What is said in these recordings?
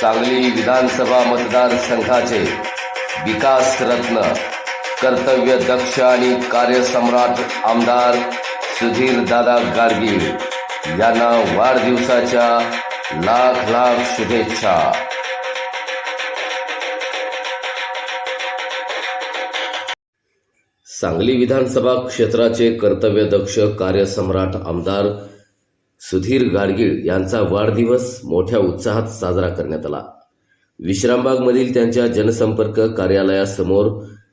सांगली विधानसभा मतदारसंघाचे विकास रत्न कर्तव्य दक्ष आणि कार्यसम्राट आमदार सुधीर दादा गाडगीळ यांना वाढदिवसाच्या लाख लाख शुभेच्छा. सांगली विधानसभा क्षेत्राचे कर्तव्यदक्ष कार्यसम्राट आमदार सुधीर गाडगीळ यांचा वाढदिवस मोठ्या उत्साहात साजरा करण्यात आला. विश्रामबागमधील त्यांच्या जनसंपर्क कार्यालयासमोर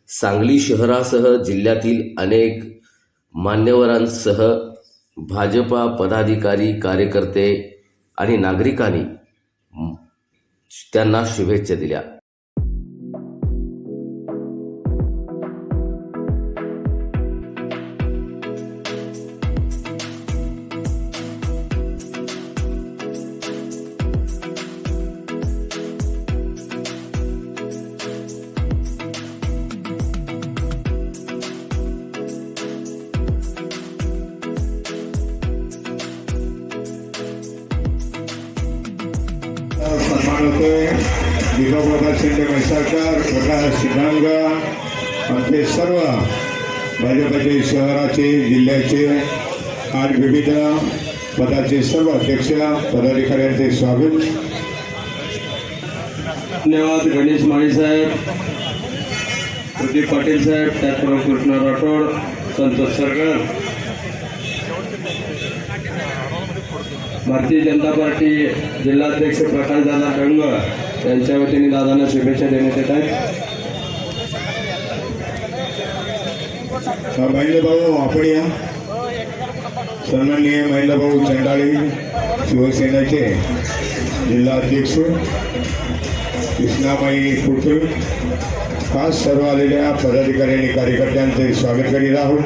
सांगली शहरासह जिल्ह्यातील अनेक मान्यवरांसह भाजपा पदाधिकारी कार्यकर्ते आणि नागरिकांनी त्यांना शुभेच्छा दिल्या. होतोय दीपक शिंदे म्हैसाळकर प्रकाश शिंगांग आमचे सर्व भाजपचे शहराचे जिल्ह्याचे आणि विविध पदाचे सर्व अध्यक्ष पदाधिकाऱ्यांचे स्वागत. धन्यवाद गणेश माळी साहेब प्रदीप पाटील साहेब त्याचबरोबर कृष्ण राठोड संतोष सरगर भारतीय जनता पार्टी जिल्हाध्यक्ष प्रकाशदादा डंग यांच्या वतीने दादांना शुभेच्छा देण्यात येत आहेत. महिला भाऊ, आपण या. महिला भाऊ चंडाळे, शिवसेनेचे जिल्हा अध्यक्ष कृष्णाबाई फुटूळ खास सर्व आलेल्या पदाधिकारी आणि कार्यकर्त्यांचे स्वागत करीत आहोत.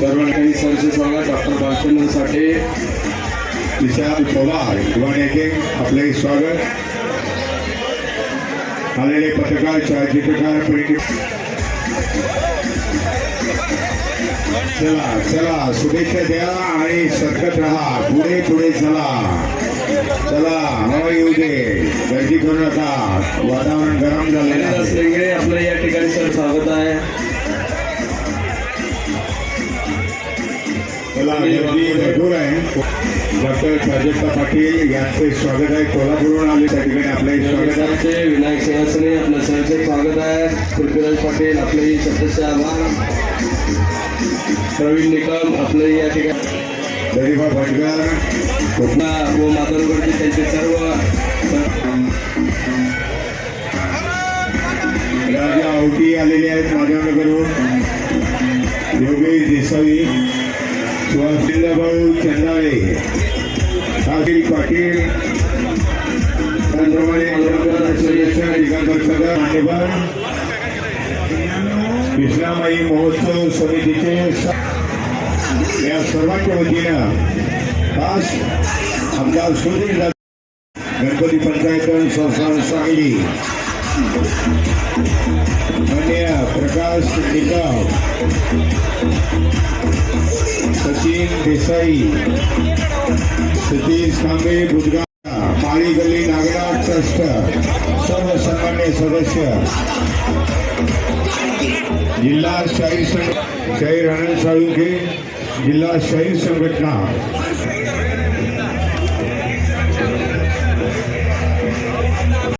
सर्वांनी सरचे स्वागत डॉक्टर बालचंद्र साठे विशाल पवार किंवा नेते आपले स्वागत. आलेले पत्रकार छायाचित्रकार प्रिंट चला चला शुभेच्छा द्या आणि सरकत राहा. पुढे पुढे चला. चला हवा येऊ दे. गर्दी करू नका. वातावरण गरम झालेलं हरिदास आपलं या ठिकाणी सर स्वागत आहे. गर्दी भरपूर आहे. डॉक्टर प्राजक्ता पाटील यांचे स्वागत आहे. कोल्हापूरहून आले त्या ठिकाणी. स्वागत आहे. विनायक सिंहासने आपलं सरचे स्वागत आहे. पृथ्वीराज पाटील आपलंही सदस्य आभार. प्रवीण निकम आपलंही या ठिकाणी. दरिबा भटकर. व माधवगडचे त्यांचे सर्व. राजा आवटी आलेले आहेत माधवनगरहून. योगेश देसाई. सुहासिंदा भाऊ चंदाळे काशील पाटील त्याचप्रमाणे सदस्य दिगंबर सगर मान्यवर कृष्णामाई महोत्सव समितीचे या सर्वांच्या वतीनं खास आमदार सुधीर गणपती पंचायत संस्थान सांगली. मान्य प्रकाश निकाव देसाई सतीश कांबे बुधगाव माळी गल्ली नागराज ट्रस्ट सर्व सन्मान्य सदस्य जिल्हा शाही संघ शाहीर आनंद साळुंखे जिल्हा शाही संघटना.